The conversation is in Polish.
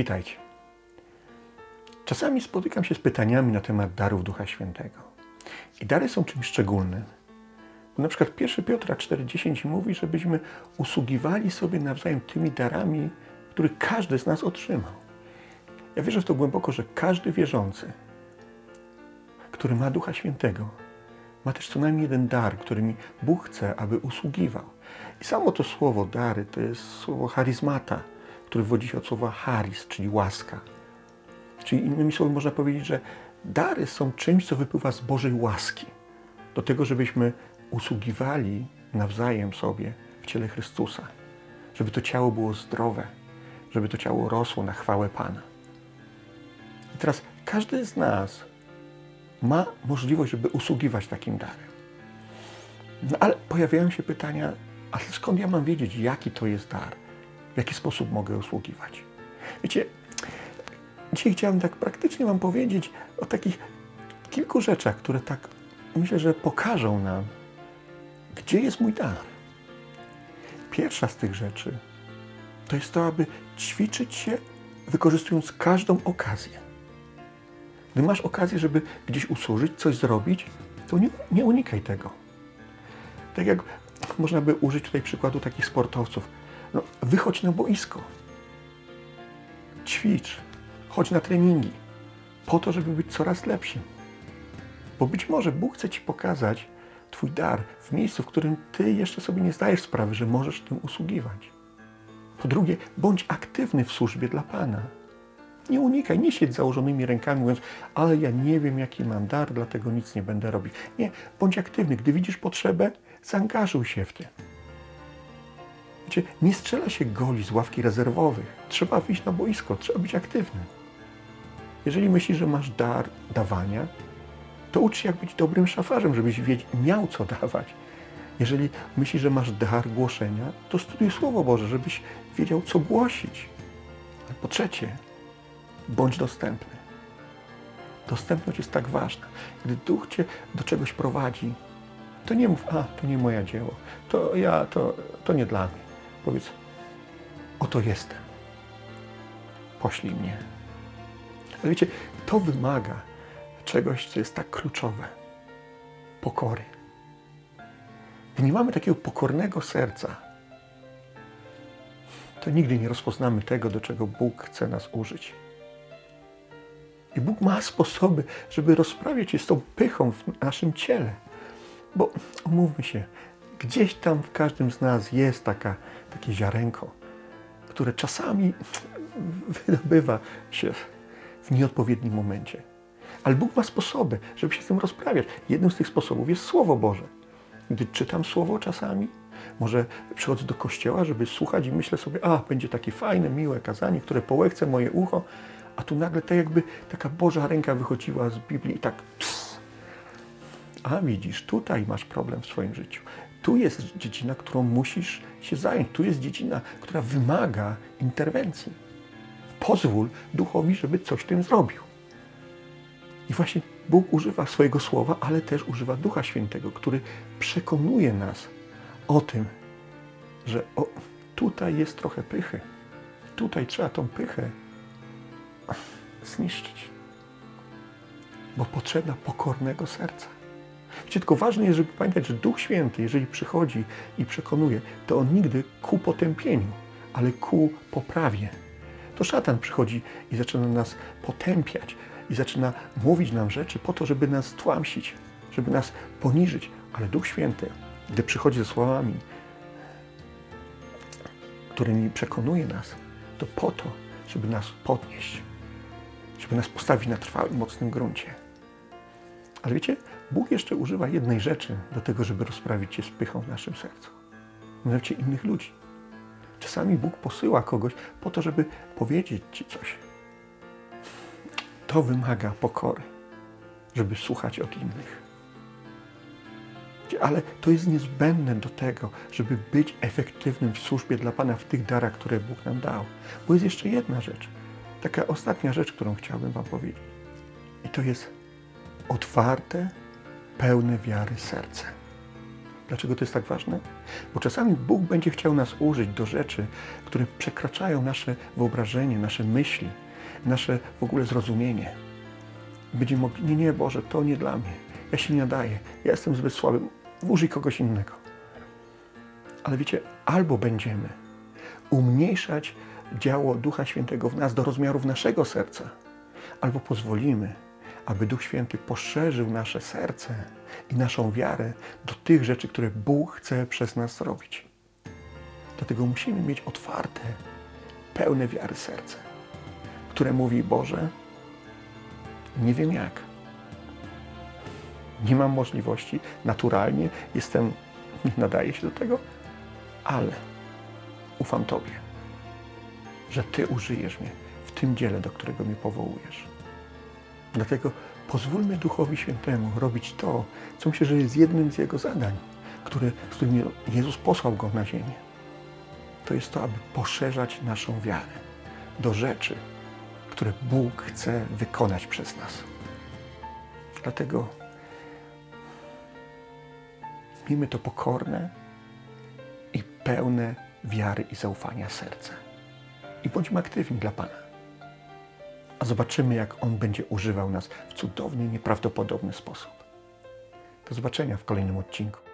Witajcie. Czasami spotykam się z pytaniami na temat darów Ducha Świętego. I dary są czymś szczególnym. Bo na przykład 1 Piotra 4,10 mówi, żebyśmy usługiwali sobie nawzajem tymi darami, które każdy z nas otrzymał. Ja wierzę w to głęboko, że każdy wierzący, który ma Ducha Świętego, ma też co najmniej jeden dar, którymi Bóg chce, aby usługiwał. I samo to słowo dary to jest słowo charyzmata, które wywodzi się od słowa charis, czyli łaska. Czyli innymi słowy można powiedzieć, że dary są czymś, co wypływa z Bożej łaski. Do tego, żebyśmy usługiwali nawzajem sobie w ciele Chrystusa. Żeby to ciało było zdrowe, żeby to ciało rosło na chwałę Pana. I teraz każdy z nas ma możliwość, żeby usługiwać takim darem. No ale pojawiają się pytania, ale skąd ja mam wiedzieć, jaki to jest dar? W jaki sposób mogę usługiwać? Wiecie, dzisiaj chciałem tak praktycznie Wam powiedzieć o takich kilku rzeczach, które tak myślę, że pokażą nam, gdzie jest mój dar. Pierwsza z tych rzeczy to jest to, aby ćwiczyć się, wykorzystując każdą okazję. Gdy masz okazję, żeby gdzieś usłużyć, coś zrobić, to nie, nie unikaj tego. Tak jak można by użyć tutaj przykładu takich sportowców. No, wychodź na boisko. Ćwicz. Chodź na treningi. Po to, żeby być coraz lepszym. Bo być może Bóg chce Ci pokazać Twój dar w miejscu, w którym Ty jeszcze sobie nie zdajesz sprawy, że możesz tym usługiwać. Po drugie, bądź aktywny w służbie dla Pana. Nie unikaj, nie siedź założonymi rękami, mówiąc, ale ja nie wiem, jaki mam dar, dlatego nic nie będę robić. Nie, bądź aktywny. Gdy widzisz potrzebę, zaangażuj się w tym. Wiecie, nie strzela się goli z ławki rezerwowych. Trzeba wyjść na boisko, trzeba być aktywny. Jeżeli myślisz, że masz dar dawania, to ucz się, jak być dobrym szafarzem, żebyś miał co dawać. Jeżeli myślisz, że masz dar głoszenia, to studiuj Słowo Boże, żebyś wiedział, co głosić. Po trzecie, bądź dostępny. Dostępność jest tak ważna. Gdy Duch Cię do czegoś prowadzi, to nie mów, a, to nie moje dzieło, to ja, to, to nie dla mnie. Powiedz, oto jestem. Poślij mnie. Ale wiecie, to wymaga czegoś, co jest tak kluczowe. Pokory. Gdy nie mamy takiego pokornego serca, to nigdy nie rozpoznamy tego, do czego Bóg chce nas użyć. I Bóg ma sposoby, żeby rozprawiać się z tą pychą w naszym ciele. Bo umówmy się, gdzieś tam w każdym z nas jest taka, takie ziarenko, które czasami wydobywa się w nieodpowiednim momencie. Ale Bóg ma sposoby, żeby się z tym rozprawiać. Jednym z tych sposobów jest Słowo Boże. Gdy czytam Słowo czasami, może przychodzę do kościoła, żeby słuchać i myślę sobie, a, będzie takie fajne, miłe kazanie, które połechce moje ucho, a tu nagle tak jakby taka Boża ręka wychodziła z Biblii i tak ps. A widzisz, tutaj masz problem w swoim życiu. Tu jest dziedzina, którą musisz się zająć. Tu jest dziedzina, która wymaga interwencji. Pozwól duchowi, żeby coś tym zrobił. I właśnie Bóg używa swojego słowa, ale też używa Ducha Świętego, który przekonuje nas o tym, że o, tutaj jest trochę pychy. Tutaj trzeba tą pychę zniszczyć. Bo potrzeba pokornego serca. Wiecie, tylko ważne jest, żeby pamiętać, że Duch Święty, jeżeli przychodzi i przekonuje, to on nigdy ku potępieniu, ale ku poprawie. To szatan przychodzi i zaczyna nas potępiać i zaczyna mówić nam rzeczy po to, żeby nas tłamsić, żeby nas poniżyć. Ale Duch Święty, gdy przychodzi ze słowami, którymi przekonuje nas, to po to, żeby nas podnieść, żeby nas postawić na trwałym, mocnym gruncie. Ale wiecie, Bóg jeszcze używa jednej rzeczy do tego, żeby rozprawić się z pychą w naszym sercu. Mianowicie innych ludzi. Czasami Bóg posyła kogoś po to, żeby powiedzieć Ci coś. To wymaga pokory, żeby słuchać od innych. Ale to jest niezbędne do tego, żeby być efektywnym w służbie dla Pana w tych darach, które Bóg nam dał. Bo jest jeszcze jedna rzecz, taka ostatnia rzecz, którą chciałbym Wam powiedzieć. I to jest otwarte, pełne wiary serce. Dlaczego to jest tak ważne? Bo czasami Bóg będzie chciał nas użyć do rzeczy, które przekraczają nasze wyobrażenie, nasze myśli, nasze w ogóle zrozumienie. Będziemy mogli, nie, nie Boże, to nie dla mnie. Ja się nie nadaję. Ja jestem zbyt słaby. Użyj kogoś innego. Ale wiecie, albo będziemy umniejszać dzieło Ducha Świętego w nas do rozmiarów naszego serca, albo pozwolimy, aby Duch Święty poszerzył nasze serce i naszą wiarę do tych rzeczy, które Bóg chce przez nas zrobić. Dlatego musimy mieć otwarte, pełne wiary serce, które mówi: Boże, nie wiem jak. Nie mam możliwości, naturalnie jestem, nie nadaję się do tego, ale ufam Tobie, że Ty użyjesz mnie w tym dziele, do którego mnie powołujesz. Dlatego pozwólmy Duchowi Świętemu robić to, co myślę, że jest jednym z Jego zadań, które, z którymi Jezus posłał Go na ziemię. To jest to, aby poszerzać naszą wiarę do rzeczy, które Bóg chce wykonać przez nas. Dlatego miejmy to pokorne i pełne wiary i zaufania serce. I bądźmy aktywni dla Pana. A zobaczymy, jak On będzie używał nas w cudowny, nieprawdopodobny sposób. Do zobaczenia w kolejnym odcinku.